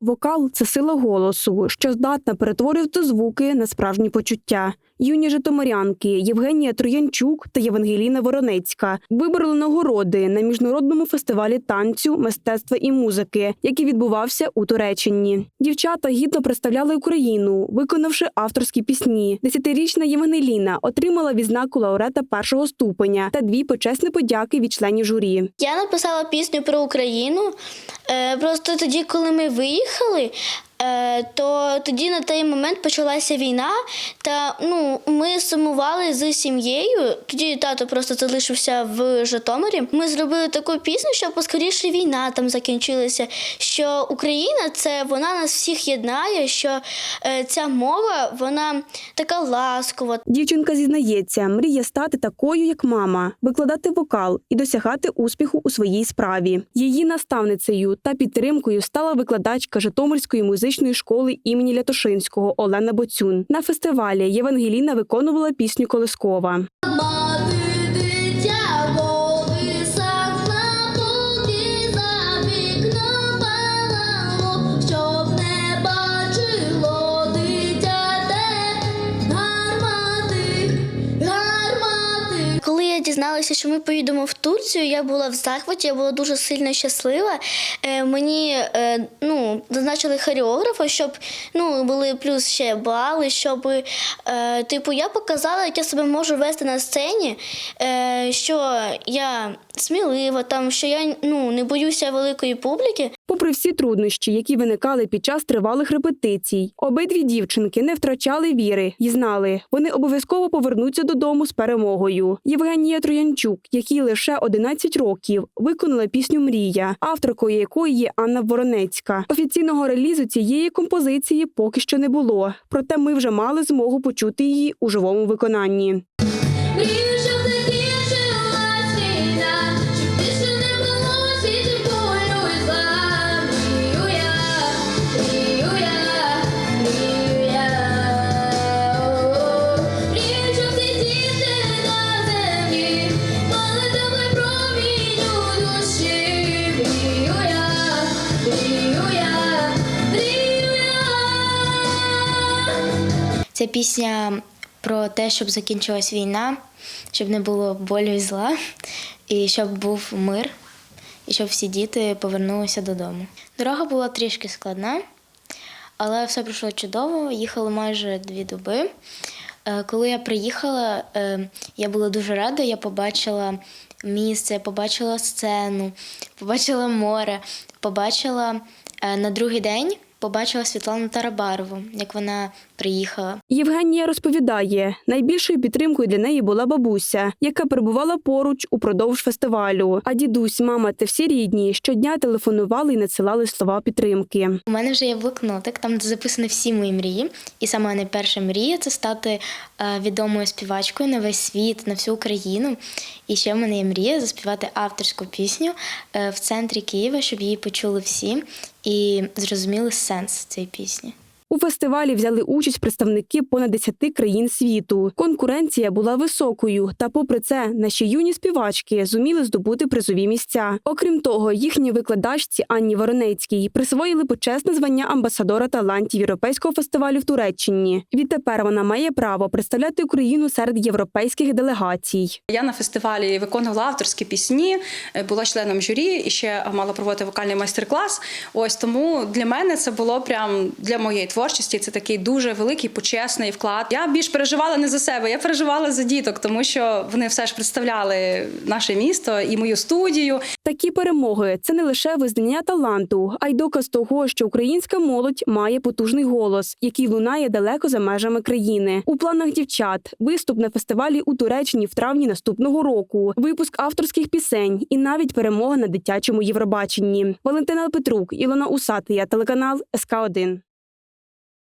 Вокал це сила голосу, що здатна перетворювати звуки на справжні почуття. Юні житомирянки Євгенія Троянчук та Євангеліна Воронецька вибороли нагороди на міжнародному фестивалі танцю, мистецтва і музики, який відбувався у Туреччині. Дівчата гідно представляли Україну, виконавши авторські пісні. Десятирічна Євангеліна отримала відзнаку лауреата першого ступеня та дві почесні подяки від членів журі. Я написала пісню про Україну. Е, Просто тоді, коли ми виїхали, то тоді на той момент почалася війна, та ну ми сумували з сім'єю. Тоді тато просто залишився в Житомирі. Ми зробили таку пісню, щоб поскоріше війна там закінчилася. Що Україна це вона нас всіх єднає. Що е, ця мова вона така ласкова, Дівчинка зізнається, мріє стати такою, як мама, викладати вокал і досягати успіху у своїй справі. Її наставницею та підтримкою стала викладачка Житомирської музичної школи імені Лятошинського Олена Боцюн. На фестивалі Євангеліна виконувала пісню Колискова. Дізналася, що ми поїдемо в Турцію, я була в захваті, я була дуже сильно щаслива. Е, мені е, ну, зазначили хореографа, щоб ну, були плюс ще бали, щоб е, типу, я показала, як я себе можу вести на сцені, що я смілива, там, що я ну, не боюся великої публіки. Попри всі труднощі, які виникали під час тривалих репетицій, обидві дівчинки не втрачали віри і знали, вони обов'язково повернуться додому з перемогою. Євгенія Троянчук, якій лише 11 років, виконала пісню Мрія, авторкою якої є Анна Воронецька. Офіційного релізу цієї композиції поки що не було, проте ми вже мали змогу почути її у живому виконанні. Ця пісня про те, щоб закінчилась війна, щоб не було болю і зла, і щоб був мир, і щоб всі діти повернулися додому. Дорога була трішки складна, але все пройшло чудово. Їхали майже дві доби. Е, Коли я приїхала, е, я була дуже рада. Я побачила місце, побачила сцену, побачила море, побачила е, на другий день. Побачила Світлану Тарабарову, як вона приїхала. Євгенія розповідає, найбільшою підтримкою для неї була бабуся, яка перебувала поруч упродовж фестивалю. А дідусь, мама та всі рідні щодня телефонували і надсилали слова підтримки. У мене вже є блокнотик, там записані всі мої мрії. І саме найперша мрія це стати е, відомою співачкою на весь світ, на всю Україну. І ще в мене є мрія заспівати авторську пісню е, в центрі Києва, щоб її почули всі і зрозуміли сенс цієї пісні. У фестивалі взяли участь представники понад 10 країн світу. Конкуренція була високою, та попри це наші юні співачки зуміли здобути призові місця. Окрім того, їхній викладачці Анні Воронецькій присвоїли почесне звання амбасадора талантів Європейського фестивалю в Туреччині. Відтепер вона має право представляти Україну серед європейських делегацій. Я на фестивалі виконувала авторські пісні, е, була членом журі і ще мала проводити вокальний майстер-клас. Ось тому для мене це було прям для моєї творчості. Це такий дуже великий почесний вклад. Я більш переживала не за себе, я переживала за діток, тому що вони все ж представляли наше місто і мою студію. Такі перемоги це не лише визнання таланту, а й доказ того, що українська молодь має потужний голос, який лунає далеко за межами країни. У планах дівчат виступ на фестивалі у Туреччині в травні наступного року, випуск авторських пісень і навіть перемога на дитячому Євробаченні. Валентина Петрук, Ілона Усатия, телеканал СК 1